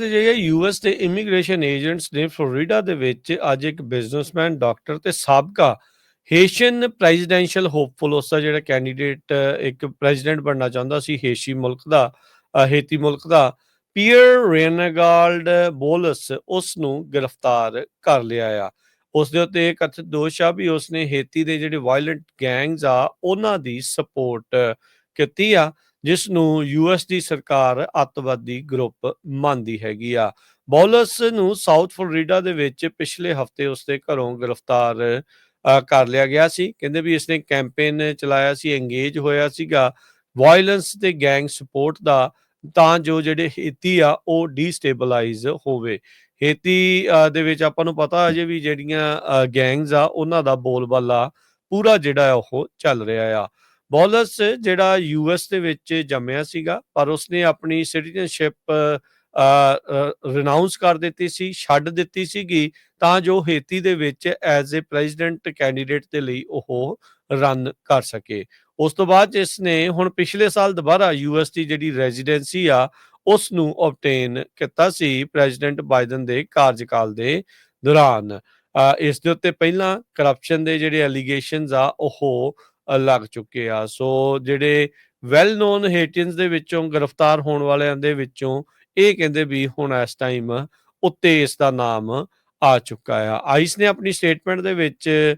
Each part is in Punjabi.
ਜਿਹੜੇ ਯੂਐਸ ਦੇ ਇਮੀਗ੍ਰੇਸ਼ਨ ਏਜੰਟਸ ਨੇ ਫਲੋਰੀਡਾ ਦੇ ਵਿੱਚ ਅੱਜ ਇੱਕ ਬਿਜ਼ਨਸਮੈਨ ਡਾਕਟਰ ਤੇ ਸਾਬਕਾ ਹੇਸ਼ੀਅਨ ਪ੍ਰੈਜ਼ੀਡੈਂਸ਼ੀਅਲ ਹੋਪਫੁਲ ਉਸ ਦਾ ਜਿਹੜਾ ਕੈਂਡੀਡੇਟ ਇੱਕ ਪ੍ਰੈਜ਼ੀਡੈਂਟ ਬਣਨਾ ਚਾਹੁੰਦਾ ਸੀ ਹੇਸ਼ੀ ਮੁਲਕ ਦਾ ਹੇਤੀ ਮੁਲਕ ਦਾ ਪੀਅਰ ਰੇਨਗਾਲਡ ਬੋਲਸ ਉਸ ਨੂੰ ਗ੍ਰਿਫਤਾਰ ਕਰ ਲਿਆ ਆ। ਉਸ ਦੇ ਉੱਤੇ ਕਥਿਤ ਦੋਸ਼ ਆ ਵੀ ਉਸਨੇ ਹੇਤੀ ਦੇ ਜਿਹੜੇ ਵਾਇਲੈਂਟ ਗੈਂਗਸ ਆ, ਉਹਨਾਂ ਦੀ ਸਪੋਰਟ ਕੀਤੀ ਆ। ਜਿਸ ਨੂੰ ਯੂਐਸ ਦੀ ਸਰਕਾਰ ਅੱਤਵਾਦੀ ਗਰੁੱਪ ਮੰਨਦੀ ਹੈਗੀ ਆ। ਬੌਲਸ ਨੂੰ ਸਾਊਥ ਫਲੋਰੀਡਾ ਦੇ ਵਿੱਚ ਪਿਛਲੇ ਹਫ਼ਤੇ ਉਸਦੇ ਘਰੋਂ ਗ੍ਰਿਫਤਾਰ ਕਰ ਲਿਆ ਗਿਆ ਸੀ। ਕਹਿੰਦੇ ਵੀ ਇਸਨੇ ਕੈਂਪੇਨ ਚਲਾਇਆ ਸੀ ਇੰਗੇਜ ਹੋਇਆ ਸੀਗਾ। ਵਾਇਲੈਂਸ ਤੇ ਗੈਂਗ ਸਪੋਰਟ ਦਾ ਤਾਂ ਜੋ ਜਿਹੜੇ ਹੇਤੀ ਆ, ਉਹ ਡੀਸਟੇਬਲਾਈਜ਼ ਹੋਵੇ। ਹੇਤੀ ਦੇ ਵਿੱਚ ਆਪਾਂ ਨੂੰ ਪਤਾ ਅਜੇ ਵੀ ਜਿਹੜੀਆਂ ਗੈਂਗਸ ਆ, ਉਹਨਾਂ ਦਾ ਬੋਲਬਾਲਾ ਪੂਰਾ ਜਿਹੜਾ ਆ ਉਹ ਚੱਲ ਰਿਹਾ ਆ। ਬੌਲਸ ਜਿਹੜਾ ਯੂਐਸ ਦੇ ਵਿੱਚ ਜੰਮਿਆ ਸੀਗਾ, ਪਰ ਉਸਨੇ ਆਪਣੀ ਸਿਟੀਜ਼ਨਸ਼ਿਪ ਰਿਨਾਉਂਸ ਕਰ ਦਿੱਤੀ ਸੀ, ਛੱਡ ਦਿੱਤੀ ਸੀਗੀ, ਤਾਂ ਜੋ ਹੇਤੀ ਦੇ ਵਿੱਚ ਐਜ਼ ਅ ਪ੍ਰੈਜ਼ੀਡੈਂਟ ਕੈਂਡੀਡੇਟ ਦੇ ਲਈ ਉਹ ਰਨ ਕਰ ਸਕੇ। ਉਸ ਤੋਂ ਬਾਅਦ ਇਸ ਨੇ ਹੁਣ ਪਿਛਲੇ ਸਾਲ ਦੁਬਾਰਾ ਯੂਐਸ ਦੀ ਜਿਹੜੀ ਰੈਜ਼ੀਡੈਂਸੀ ਆ ਉਸ ਨੂੰ ਆਬਟੇਨ ਕੀਤਾ ਸੀ ਪ੍ਰੈਜ਼ੀਡੈਂਟ ਬਾਈਡਨ ਦੇ ਕਾਰਜਕਾਲ ਦੇ ਦੌਰਾਨ। ਇਸ ਦੇ ਉੱਤੇ ਪਹਿਲਾਂ ਕਰਪਸ਼ਨ ਦੇ ਜਿਹੜੇ ਐਲੀਗੇਸ਼ਨਸ ਆ, ਉਹ ਲੱਗ ਚੁੱਕੇ ਆ। ਸੋ ਜਿਹੜੇ ਵੈਲ ਨੋਨ ਹੇਟੀਅਨਸ ਦੇ ਵਿੱਚੋਂ ਗ੍ਰਿਫਤਾਰ ਹੋਣ ਵਾਲਿਆਂ ਦੇ ਵਿੱਚੋਂ ਇਹ ਕਹਿੰਦੇ ਵੀ ਹੁਣ ਇਸ ਟਾਈਮ ਉੱਤੇ ਇਸ ਦਾ ਨਾਮ ਆ ਚੁੱਕਾ ਆ। ਆਈਸ ਨੇ ਆਪਣੀ ਸਟੇਟਮੈਂਟ ਦੇ ਵਿੱਚ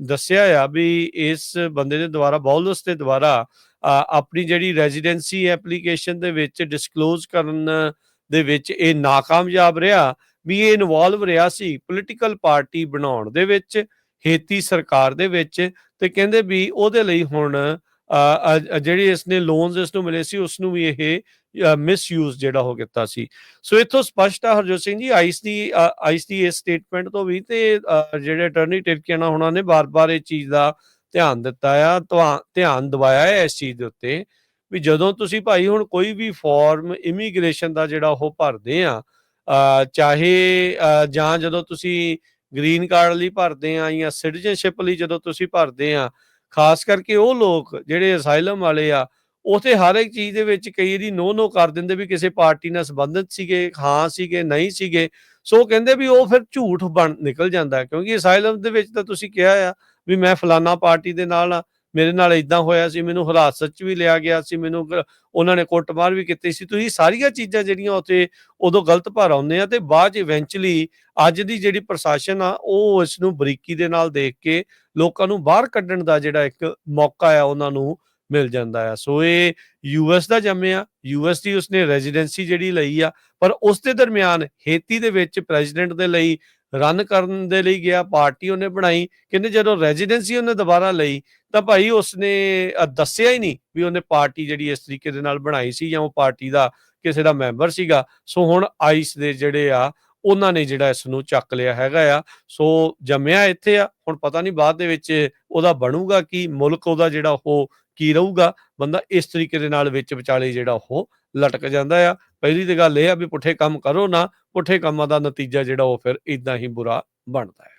ਦੱਸਿਆ ਆ ਵੀ ਇਸ ਬੰਦੇ ਦੇ ਦੁਆਰਾ, ਬੌਲਸ ਦੇ ਦੁਆਰਾ ਆਪਣੀ ਜਿਹੜੀ ਰੈਜ਼ੀਡੈਂਸੀ ਐਪਲੀਕੇਸ਼ਨ ਦੇ ਵਿੱਚ ਡਿਸਕਲੋਜ਼ ਕਰਨ ਦੇ ਵਿੱਚ ਇਹ ਨਾਕਾਮਯਾਬ ਰਿਹਾ, ਵੀ ਇਹ ਇਨਵੋਲਵ ਰਿਹਾ ਸੀ ਪੋਲੀਟੀਕਲ ਪਾਰਟੀ ਬਣਾਉਣ ਦੇ ਵਿੱਚ। ਹੇਤੀ ਸਰਕਾਰ ਦੇ ਵਿੱਚ ਤੇ ਕਹਿੰਦੇ ਵੀ ਉਹਦੇ ਲਈ ਹੁਣ ਅ, ਅ, ਜਿਹੜੀ ਲੋਨਸ ਇਸ ਨੂੰ ਮਿਲੇ ਸੀ ਉਸ ਨੂੰ ਵੀ ਇਹ ਮਿਸਯੂਜ਼ ਜਿਹੜਾ ਹੋ ਕੀਤਾ ਸੀ। ਸੋ ਇਥੋਂ ਸਪਸ਼ਟ ਆ ਹਰਜੋਤ ਸਿੰਘ ਜੀ ਆਈਸ ਦੀ ਆਈਸ ਦੀ ਇਸ ਸਟੇਟਮੈਂਟ ਤੋਂ ਵੀ ਤੇ ਜਿਹੜੇ ਅਟਰਨੀ ਟਿਰਕੀਆਨਾ ਉਹਨਾਂ ਨੇ ਬਾਰ-ਬਾਰ ਇਹ ਚੀਜ਼ ਦਾ ਧਿਆਨ ਦਿੱਤਾ ਆ ਧਿਆਨ ਦਿਵਾਇਆ ਹੈ ਇਸ ਚੀਜ਼ ਦੇ ਉੱਤੇ ਵੀ ਜਦੋਂ ਤੁਸੀਂ ਭਾਈ ਹੁਣ ਕੋਈ ਵੀ ਫਾਰਮ ਇਮੀਗ੍ਰੇਸ਼ਨ ਦਾ ਜਿਹੜਾ ਉਹ ਭਰਦੇ ਆ ਚਾਹੇ ਜਾਂ ਜਦੋਂ ਤੁਸੀਂ ਗ੍ਰੀਨ ਕਾਰਡ ਲਈ ਭਰਦੇ ਆ ਜਾਂ ਸਿਟੀਜ਼ਨਸ਼ਿਪ ਲਈ ਜਦੋਂ ਤੁਸੀਂ ਭਰਦੇ ਆ ਖਾਸ ਕਰਕੇ ਉਹ ਲੋਕ ਜਿਹੜੇ ਅਸਾਈਲਮ ਵਾਲੇ ਆ, ਉਥੇ ਹਰ ਇੱਕ ਚੀਜ਼ ਦੇ ਵਿੱਚ ਕਈ ਵਾਰੀ ਨੋ ਨੋ ਕਰ ਦਿੰਦੇ ਵੀ ਕਿਸੇ ਪਾਰਟੀ ਨਾਲ ਸੰਬੰਧਿਤ ਸੀਗੇ, ਹਾਂ ਸੀਗੇ, ਨਹੀਂ ਸੀਗੇ, ਸੋ ਕਹਿੰਦੇ ਵੀ ਉਹ ਫਿਰ ਝੂਠ ਬਣ, ਨਿਕਲ ਜਾਂਦਾ ਕਿਉਂਕਿ ਅਸਾਈਲਮ ਦੇ ਵਿੱਚ ਤਾਂ ਤੁਸੀਂ ਕਿਹਾ ਆ ਵੀ ਮੈਂ ਫਲਾਨਾ ਪਾਰਟੀ ਦੇ ਨਾਲ ਆ ਮੇਰੇ ਨਾਲ ਇਦਾਂ ਹੋਇਆ ਸੀ, ਮੈਨੂੰ ਹਿਰਾਸਤ 'ਚ ਵੀ ਲਿਆ ਗਿਆ ਸੀ, ਮੈਨੂੰ ਉਹਨਾਂ ਨੇ ਕੁੱਟਮਾਰ ਵੀ ਕੀਤੀ ਸੀ, ਤੁਸੀਂ ਸਾਰੀਆਂ ਚੀਜ਼ਾਂ ਜਿਹੜੀਆਂ ਉੱਥੇ ਉਦੋਂ ਗਲਤ ਭਰ ਆਉਂਦੇ ਆ ਤੇ ਬਾਅਦ ਇਵੈਂਚੁਅਲੀ ਅੱਜ ਦੀ ਜਿਹੜੀ ਪ੍ਰਸ਼ਾਸਨ ਆ, ਉਹ ਇਸ ਨੂੰ ਬਰੀਕੀ ਦੇ ਨਾਲ ਦੇਖ ਕੇ ਲੋਕਾਂ ਨੂੰ ਬਾਹਰ ਕੱਢਣ ਦਾ ਜਿਹੜਾ ਇੱਕ ਮੌਕਾ ਆ, ਉਹਨਾਂ ਨੂੰ ਮਿਲ ਜਾਂਦਾ ਆ। ਸੋ ਇਹ ਯੂਐਸ ਦਾ ਜੰਮਿਆ ਯੂਐਸ ਦੀ ਉਸਨੇ ਰੈਜ਼ੀਡੈਂਸੀ ਜਿਹੜੀ ਲਈ ਆ, ਪਰ ਉਸ ਦੇ ਦਰਮਿਆਨ ਹੇਤੀ ਦੇ ਵਿੱਚ ਪ੍ਰੈਜ਼ੀਡੈਂਟ ਦੇ ਲਈ ਰਨ ਕਰਨ ਦੇ ਲਈ ਗਿਆ ਪਾਰਟੀ ਉਹਨੇ ਬਣਾਈ, ਕਹਿੰਦੇ ਜਦੋਂ ਰੈਜ਼ੀਡੈਂਸੀ ਉਹਨੇ ਦੁਬਾਰਾ ਲਈ, ਤਾਂ ਭਾਈ ਉਸਨੇ ਦੱਸਿਆ ਹੀ ਨਹੀਂ ਵੀ ਉਹਨੇ ਪਾਰਟੀ ਜਿਹੜੀ ਇਸ ਤਰੀਕੇ ਦੇ ਨਾਲ ਬਣਾਈ ਸੀ ਜਾਂ ਉਹ ਪਾਰਟੀ ਦਾ ਕਿਸੇ ਦਾ ਮੈਂਬਰ ਸੀਗਾ। ਸੋ ਹੁਣ ਆਈਸ ਦੇ ਜਿਹੜੇ ਆ, ਉਹਨਾਂ ਨੇ ਜਿਹੜਾ ਇਸ ਨੂੰ ਚੱਕ ਲਿਆ ਹੈਗਾ ਆ। ਸੋ ਜੰਮਿਆ ਇੱਥੇ ਆ, ਹੁਣ ਪਤਾ ਨਹੀਂ ਬਾਅਦ ਦੇ ਵਿੱਚ ਉਹਦਾ ਬਣੂਗਾ ਕੀ, ਮੁਲਕ ਉਹਦਾ ਜਿਹੜਾ ਉਹ ਕੀ ਰਹੂਗਾ। ਬੰਦਾ ਇਸ ਤਰੀਕੇ ਦੇ ਨਾਲ ਵਿੱਚ ਵਿਚਾਲੇ ਜਿਹੜਾ ਉਹ ਲਟਕ ਜਾਂਦਾ ਆ। ਪਹਿਲੀ ਤੇ ਗੱਲ ਇਹ ਆ ਵੀ ਪੁੱਠੇ ਕੰਮ ਕਰੋ ਨਾ, ਪੁੱਠੇ ਕੰਮਾਂ ਦਾ ਨਤੀਜਾ ਜਿਹੜਾ ਉਹ ਫਿਰ ਇਦਾਂ ਹੀ ਬੁਰਾ ਬਣਦਾ ਹੈ।